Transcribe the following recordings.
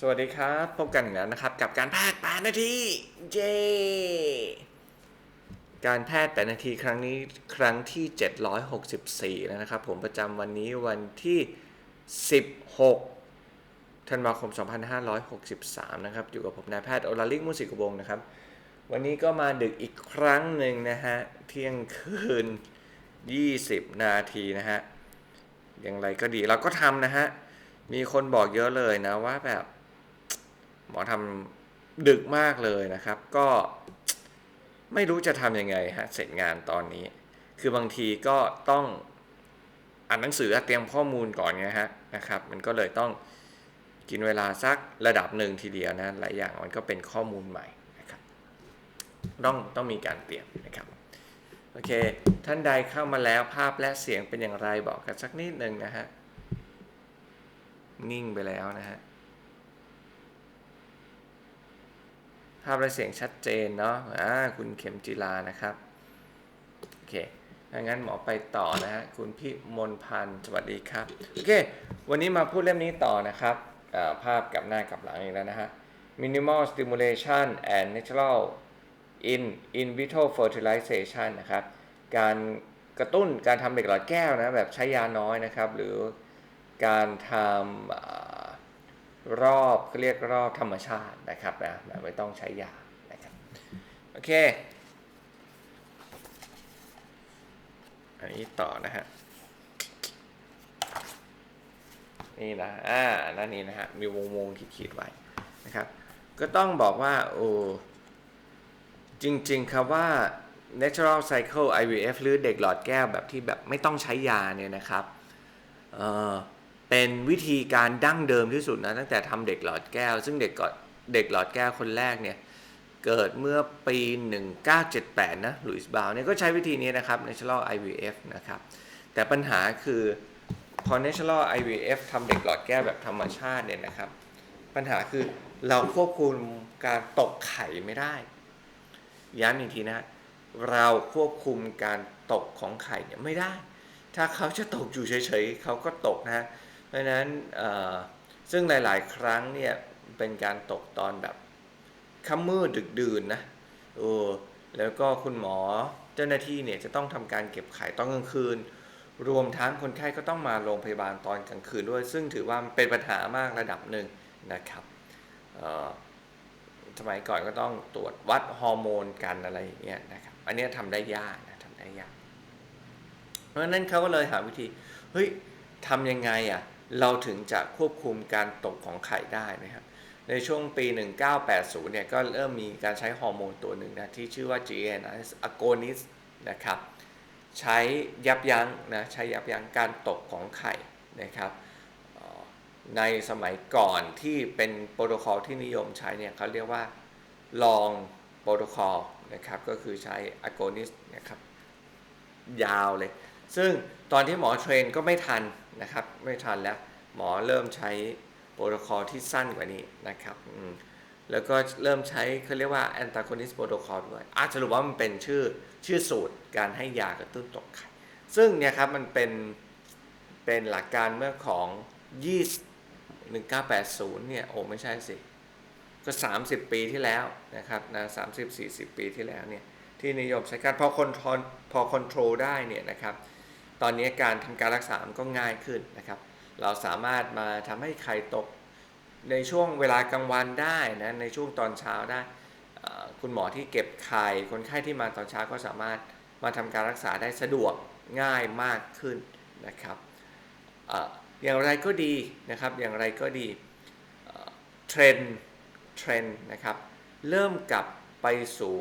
สวัสดีครับ พบกันอีกแล้วนะครับ กับการแพทย์8นาทีเย้การแพทย์8นาทีครั้งนี้ครั้งที่ 764 แล้วนะครับ ผมประจำวันนี้วันที่ 16ธันวาคม 2563 นะครับ อยู่กับผมนายแพทย์โอลาลิกมุสิกวงนะครับ วันนี้ก็มาดึกอีกครั้งหนึ่งนะฮะ เที่ยงคืน 20 นาทีนะฮะ อย่างไรก็ดีเราก็ทำนะฮะ มีคนบอกเยอะเลยนะว่าแบบ หมอทำดึกมากเลยนะครับ ก็ไม่รู้จะทำยังไงฮะเสร็จงานตอนนี้ คือบางทีก็ต้องอ่านหนังสือเตรียมข้อมูลก่อนไงฮะนะครับ มันก็เลยต้องกินเวลาสักระดับหนึ่งทีเดียวนะหลายอย่างมันก็เป็นข้อมูลใหม่นะครับ ต้องต้องมีการเตรียมนะครับโอเค ท่านใดเข้ามาแล้วภาพและเสียงเป็นอย่างไรบอกกันสักนิดหนึ่งนะฮะ นิ่งไปแล้วนะฮะ ภาพและเสียงชัดเจนเนาะอ่าคุณเข็มจิลานะครับ โอเคงั้นหมอไปต่อนะฮะ คุณพี่มนพันธ์สวัสดีครับ โอเค วันนี้มาพูดเล่มนี้ต่อนะครับภาพกับหน้ากับหลังอีกแล้วนะฮะ minimal stimulation and natural in in vitro fertilization นะครับ การกระตุ้นการทำเด็กหลอดแก้วนะแบบใช้ยาน้อยนะครับ หรือการทำ รอบเขาเรียกรอบธรรมชาตินะครับนะแบบไม่ต้องใช้ยานะครับโอเค อันนี้ต่อนะฮะนี่นะอ่าด้านนี้นะฮะมีวงวงๆขีดๆไว้นะครับ ก็ต้องบอกว่าโอ้จริงๆครับว่า natural cycle IVF หรือเด็กหลอดแก้วแบบที่แบบไม่ต้องใช้ยาเนี่ยนะครับ เอ่อ เป็นวิธีการดั้งเดิมที่สุดนะตั้งแต่ทำเด็กหลอดแก้ว ซึ่งเด็กก่อนเด็กหลอดแก้วคนแรกเนี่ยเกิดเมื่อปี 1978 นะลุยส์บาวเนี่ยก็ใช้วิธีนี้นะครับ natural IVF นะครับ แต่ปัญหาคือพอ natural IVF ทำเด็กหลอดแก้วแบบธรรมชาติเนี่ยนะครับ ปัญหาคือเราควบคุมการตกไข่ไม่ได้ ย้ำอีกทีนะ เราควบคุมการตกของไข่เนี่ยไม่ได้ ถ้าเขาจะตกอยู่เฉยๆเขาก็ตกนะ เพราะฉะนั้นซึ่งหลาย ๆ ครั้งเนี่ยเป็นการตกตอนแบบค่ำมืดดึกดื่นนะโอ้แล้วก็คุณหมอเจ้าหน้าที่เนี่ยจะต้องทำการเก็บไข่ตอนกลางคืน รวมทั้งคนไข้ก็ต้องมาโรงพยาบาลตอนกลางคืนด้วย ซึ่งถือว่าเป็นปัญหามากระดับหนึ่งนะครับสมัยก่อนก็ต้องตรวจวัดฮอร์โมนกันอะไรอย่างเงี้ยนะครับ อันนี้ทำได้ยากนะทำได้ยาก เพราะฉะนั้นเขาก็เลยหาวิธี เฮ้ยทำยังไงอะ เราถึงจะควบคุมการตกของไข่ได้นะครับ ในช่วงปี 1980 เนี่ยก็เริ่มมีการใช้ฮอร์โมนตัวหนึ่งนะที่ชื่อว่า GNS agonist นะครับใช้ยับยั้งนะใช้ยับยั้งการตกของไข่นะครับในสมัยก่อนที่เป็นโปรโตคอลที่นิยมใช้เนี่ยเขาเรียกว่าลองโปรโตคอลนะครับก็คือใช้ agonist นะครับยาวเลย ซึ่งตอนที่หมอเทรนก็ไม่ทันนะครับ ไม่ทันแล้วหมอเริ่มใช้โปรโตคอลที่สั้นกว่านี้นะครับแล้วก็เริ่มใช้เขาเรียกว่า antagonist protocol ด้วยอาจสรุปว่ามันเป็นชื่อชื่อสูตรการให้ยากระตุ้นตกไข่ซึ่งเนี่ยครับมันเป็นเป็นหลักการเมื่อของ20 1980เนี่ยโอ้ไม่ใช่สิก็ 30 ปีที่แล้วนะครับนะ30 40 ปีที่แล้วเนี่ยที่นิยมใช้การพอคอนโทรลพอคอนโทรลได้เนี่ยนะครับ ตอนนี้การทำการรักษามันก็ง่ายขึ้นนะครับ เราสามารถมาทำให้ไข่ตกในช่วงเวลากลางวันได้นะในช่วงตอนเช้าได้คุณหมอที่เก็บไข่คนไข้ที่มาตอนเช้าก็สามารถมาทำการรักษาได้สะดวกง่ายมากขึ้นนะครับออย่างไรก็ดีนะครับอย่างไรก็ดีเทรนเทรนนะครับเริ่มกลับไปสู่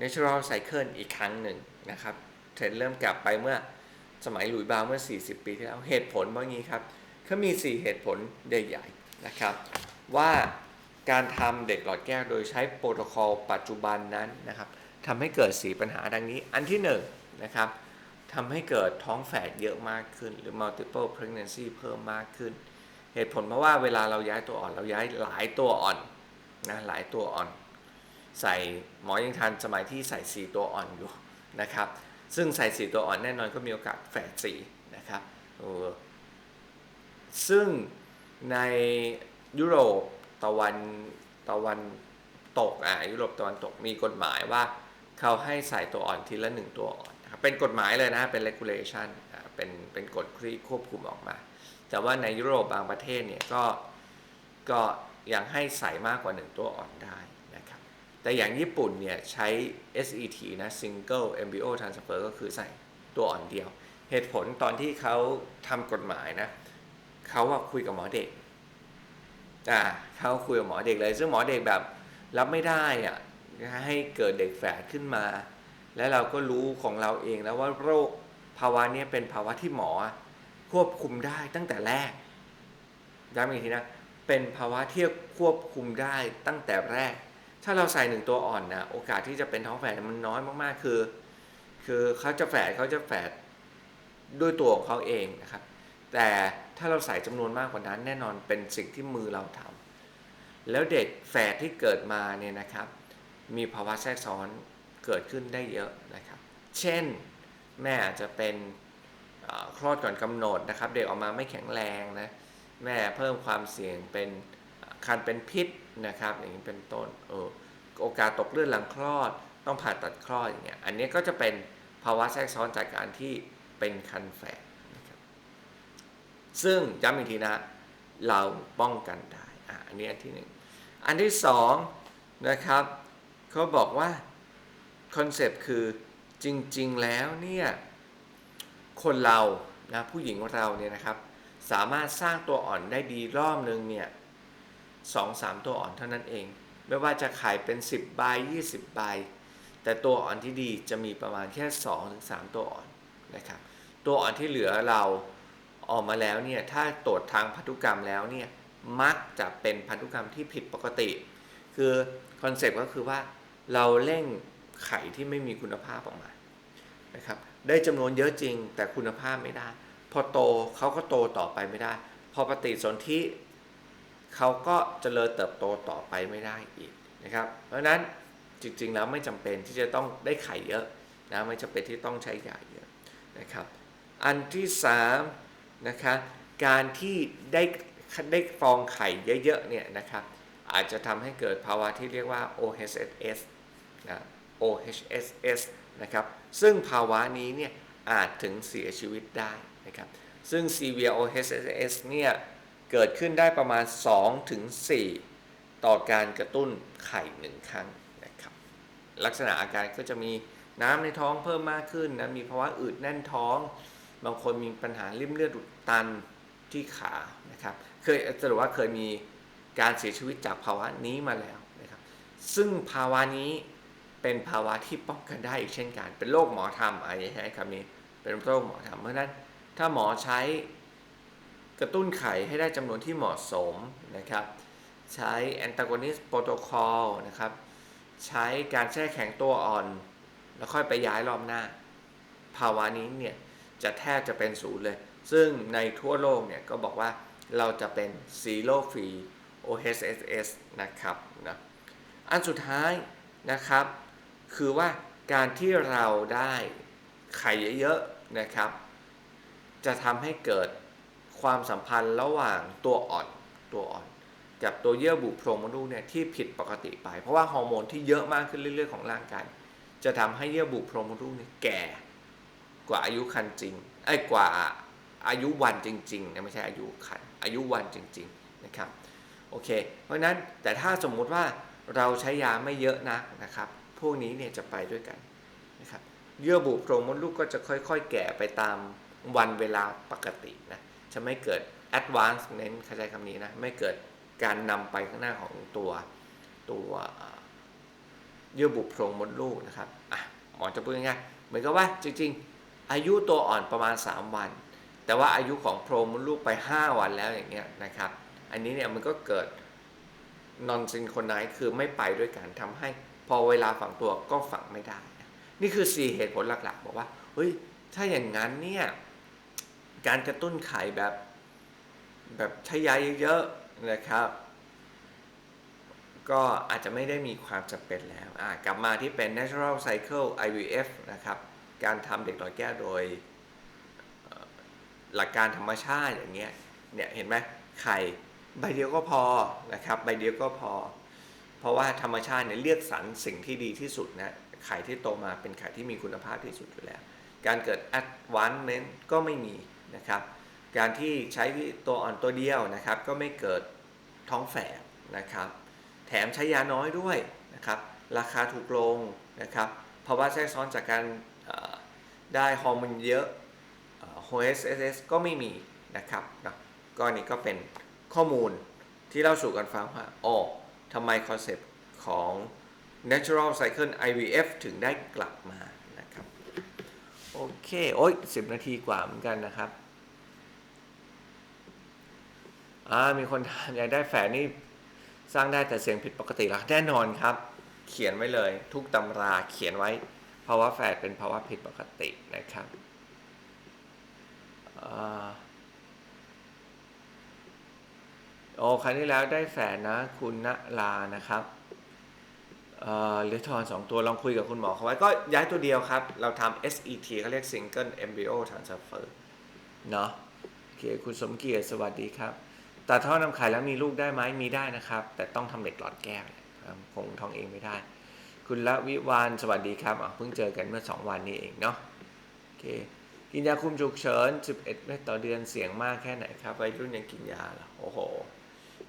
natural cycle อีกครั้งหนึ่งนะครับเทรนด์เริ่มกลับไปเมื่อ สมัยหลุยส์บาวน์เมื่อ 40 ปีที่แล้วเหตุผลว่างี้ครับเขามี 4 เหตุผลใหญ่ๆนะครับ ว่าการทำเด็กหลอดแก้วโดยใช้โปรโตคอลปัจจุบันนั้นนะครับทำให้เกิด 4 ปัญหาดังนี้ อันที่1นงนะครับทำให้เกิดท้องแฝดเยอะมากขึ้น หรือ multiple pregnancy เพิ่มมากขึ้น เหตุผลเพราะว่าเวลาเราย้ายตัวอ่อนเราย้ายหลายตัวอ่อนนะหลายตัวอ่อน ใส่หมอยังทันสมัยที่ใส่ 4 ตัวอ่อนอยู่นะครับ ซึ่งใส่4ตัวอ่อนแน่นอนก็มีโอกาสแฝด4นะครับซึ่งในยุโรปตะวันตะวันตกอ่ายุโรปตะวันตกมีกฎหมายว่าเขาให้ใส่ตัวอ่อนทีละหนึ่งตัวอ่อนนะครับเป็นกฎหมายเลยนะเป็น regulation อ่าเป็นเป็นกฎที่ควบคุมออกมา แต่ว่าในยุโรปบางประเทศเนี่ยก็ก็ยังให้ใส่มากกว่า 1 ตัวอ่อนได้ แต่อย่างญี่ปุ่นเนี่ยใช้ SET นะ single embryo transfer ก็คือใส่ตัวอ่อนเดียว เหตุผลตอนที่เขาทำกฎหมายนะเขาว่าคุยกับหมอเด็กอ่าเขาคุยกับหมอเด็กเลย ซึ่งหมอเด็กแบบรับไม่ได้อะให้เกิดเด็กแฝดขึ้นมา แล้วเราก็รู้ของเราเองแล้วว่าโรคภาวะนี้เป็นภาวะที่หมอควบคุมได้ตั้งแต่แรกย้ำอีกทีนะ เป็นภาวะที่ควบคุมได้ตั้งแต่แรก ถ้าเราใส่หนึ่งตัวอ่อนนะโอกาสที่จะเป็นท้องแฝดมันน้อยมากๆ คือ คือเขาจะแฝดเขาจะแฝดด้วยตัวของเขาเองนะครับ แต่ถ้าเราใส่จำนวนมากกว่านั้น แน่นอนเป็นสิ่งที่มือเราทำแล้วเด็กแฝดที่เกิดมาเนี่ยนะครับ มีภาวะแทรกซ้อนเกิดขึ้นได้เยอะนะครับ เช่นแม่อาจจะเป็นคลอดก่อนกำหนดนะครับ เด็กออกมาไม่แข็งแรงนะแม่เพิ่มความเสี่ยงเป็นคันเป็นพิษ นะครับ อย่างนี้เป็นต้นเออโอกาสตกเลือดหลังคลอด ต้องผ่าตัดคลอดอย่างเงี้ยอันนี้ก็จะเป็นภาวะแทรกซ้อนจากการที่เป็นคันแฝดนะครับซึ่งย้ำอีกทีนะเราป้องกันได้อะอันนี้อันที่หนึ่งอันที่สองนะครับเขาบอกว่าคอนเซปต์คือจริงๆแล้วเนี่ยคนเรานะผู้หญิงเราเนี่ยนะครับ สามารถสร้างตัวอ่อนได้ดีรอบนึงเนี่ย สองสามตัวอ่อนเท่านั้นเอง ไม่ว่าจะขายเป็น 10ใบ20ใบแต่ตัวอ่อนที่ดีจะมีประมาณแค่2-3ถึง3ตัวอ่อนนะครับตัวอ่อนที่เหลือเราออกมาแล้วเนี่ยถ้าตรวจทางพันธุกรรมแล้วเนี่ยมักจะเป็นพันธุกรรมที่ผิดปกติ คือคอนเซปต์ก็คือว่าเราเร่งไข่ที่ไม่มีคุณภาพออกมานะครับได้จำนวนเยอะจริงแต่คุณภาพไม่ได้ พอโตเขาก็โตต่อไปไม่ได้ พอปฏิสนธิ เขาก็เจริญเติบโตต่อไปไม่ได้อีกนะครับ เพราะนั้นจริงๆแล้วไม่จำเป็นที่จะต้องได้ไข่เยอะนะไม่จำเป็นที่ต้องใช้ยาเยอะนะครับ อันที่3นะคะการที่ได้ได้ฟองไข่เยอะๆเนี่ยนะครับอาจจะทำให้เกิดภาวะที่เรียกว่า OHSS นะ OHSS นะครับซึ่งภาวะนี้เนี่ยอาจถึงเสียชีวิตได้นะครับซึ่ง severe OHSS เนี่ย เกิดขึ้นได้ประมาณ2ถึงต่อการกระตุ้นไข่หนึ่งครั้งนะครับ ลักษณะอาการก็จะมีน้ำในท้องเพิ่มมากขึ้นนะมีภาวะอืดแน่นท้อง บางคนมีปัญหาริ่มเลือดอุดตันที่ขานะครับ เคยสรุปว่าเคยมีการเสียชีวิตจากภาวะนี้มาแล้วนะครับ ซึ่งภาวะนี้เป็นภาวะที่ป้องกันได้อีกเช่นกัน เป็นโรคหมอทำอะไรใช้คำนี้เป็นโรคหมอทำเพราะนั้นถ้าหมอใช้ กระตุ้นไข่ให้ได้จำนวนที่เหมาะสมนะครับ ใช้ antagonist protocol นะครับ ใช้การแช่แข็งตัวอ่อน แล้วค่อยไปย้ายรอบหน้า ภาวะนี้เนี่ยจะแทบจะเป็นศูนย์เลย ซึ่งในทั่วโลกเนี่ยก็บอกว่าเราจะเป็น zero free OHSS นะครับนะอันสุดท้ายนะครับ คือว่าการที่เราได้ไข่เยอะๆนะครับ จะทำให้เกิด ความสัมพันธ์ระหว่างตัวอ่อนตัวอ่อน กับตัวเยื่อบุโพรงมดลูกเนี่ยที่ผิดปกติไป เพราะว่าฮอร์โมนที่เยอะมากขึ้นเรื่อย ๆ ของร่างกายจะทำให้เยื่อบุโพรงมดลูกเนี่ยแก่กว่าอายุคันจริงไอ้กว่าอายุวันจริงๆนะไม่ใช่อายุคันอายุวันจริง ๆนะครับโอเค เพราะฉะนั้นแต่ถ้าสมมุติว่าเราใช้ยาไม่เยอะนักนะครับ พวกนี้เนี่ยจะไปด้วยกันนะครับเยื่อบุโพรงมดลูกก็จะค่อยๆ แก่ไปตามวันเวลาปกตินะ จะไม่เกิด advancement เข้าใจคำนี้นะ ไม่เกิดการนำไปข้างหน้าของตัวตัวเยื่อบุโพรงมดลูกนะครับอะหมอจะพูดง่ายๆเหมือนกับว่าจริงๆ อายุตัวอ่อนประมาณ 3 วัน แต่ว่าอายุของโพรงมดลูกไป 5 วันแล้วอย่างเงี้ยนะครับ อันนี้เนี่ยมันก็เกิด non synchronize คือไม่ไปด้วยกันทำให้พอเวลาฝังตัวก็ฝังไม่ได้นะนี่คือ 4 เหตุผลหลักๆ บอกว่า เฮ้ย ถ้าอย่างนั้นเนี่ย การกระตุ้นไข่แบบแบบใช้ยาเยอะๆนะครับ ก็อาจจะไม่ได้มีความจำเป็นแล้วกลับมาที่เป็น natural cycle IVF นะครับ การทำเด็กหลอดแก้วโดยหลักการธรรมชาติอย่างเงี้ยเนี่ยเห็นไหมไข่ใบเดียวก็พอนะครับใบเดียวก็พอ เพราะว่าธรรมชาติเนี่ยเลือกสรรสิ่งที่ดีที่สุดนะไข่ที่โตมาเป็นไข่ที่มีคุณภาพที่สุดอยู่แล้ว การเกิด advancement ก็ไม่มี นะครับ การที่ใช้ตัวอ่อนตัวเดียวนะครับ ก็ไม่เกิดท้องแฝดนะครับ แถมใช้ยาน้อยด้วยนะครับ ราคาถูกลงนะครับภาวะแทรกซ้อนจากการได้ฮอร์โมนเยอะเอ่อ HSS ก็ไม่มีนะครับนะก็นี่ก็เป็นข้อมูลที่เล่าสู่กันฟังว่าอ๋อทำไมคอนเซปต์ของ natural cycle IVF ถึงได้กลับมา เค โอ้ย10นาทีกว่าเหมือนกันนะครับอ่ามีคนถามอยากได้แฝดนี่สร้างได้แต่เสียงผิดปกติแล้วแน่นอนครับ เขียนไว้เลย ทุกตำราเขียนไว้ภาวะแฝดเป็นภาวะผิดปกตินะครับอโอ้ครั้งที่แล้วได้แฝดนะ คุณณลานะครับ เหลือทอนสองตัวลองคุยกับคุณหมอเขาไว้ก็ย้ายตัวเดียวครับ เราทำ SET เขาเรียก Single Embryo Transfer เนาะโอเคคุณสมเกียรติสวัสดีครับตัดท่อนำไข่แล้วมีลูกได้ไหมมีได้นะครับ แต่ต้องทำเหล็กหลอดแก้วนะครับคงท้องเองไม่ได้ คุณละวิวานสวัสดีครับเพิ่งเจอกันเมื่อ 2 วันนี้เองเนาะโอเคกินยาคุมฉุกเฉิน 11 เม็ดต่อเดือนเสี่ยงมากแค่ไหนครับวัยรุ่นยังกินยาเหรอโอ้โห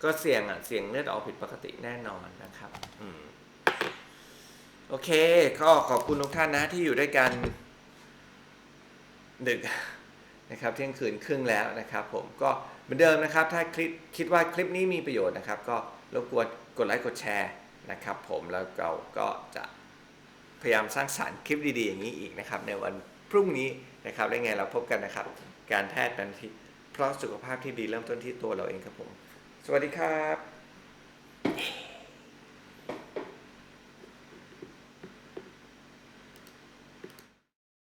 ก็เสี่ยงอะเสี่ยงเลือดออกผิดปกติแน่นอนนะครับ อืม โอเค ก็ขอบคุณทุกท่านนะที่อยู่ด้วยกัน ดึกนะครับเที่ยงคืนครึ่งแล้วนะครับ ผมก็เหมือนเดิมนะครับ ถ้าคลิปคิดว่าคลิปนี้มีประโยชน์นะครับ ก็รบกวนกดไลค์กดแชร์นะครับ ผมแล้วเราก็จะพยายามสร้างสารรค์คลิปดีๆอย่างนี้อีกนะครับ ในวันพรุ่งนี้นะครับได้ไงเราพบกันนะครับ การแพทย์เป็นที่เพราะสุขภาพที่ดีเริ่มต้นที่ตัวเราเองครับผม สวัสดีครับ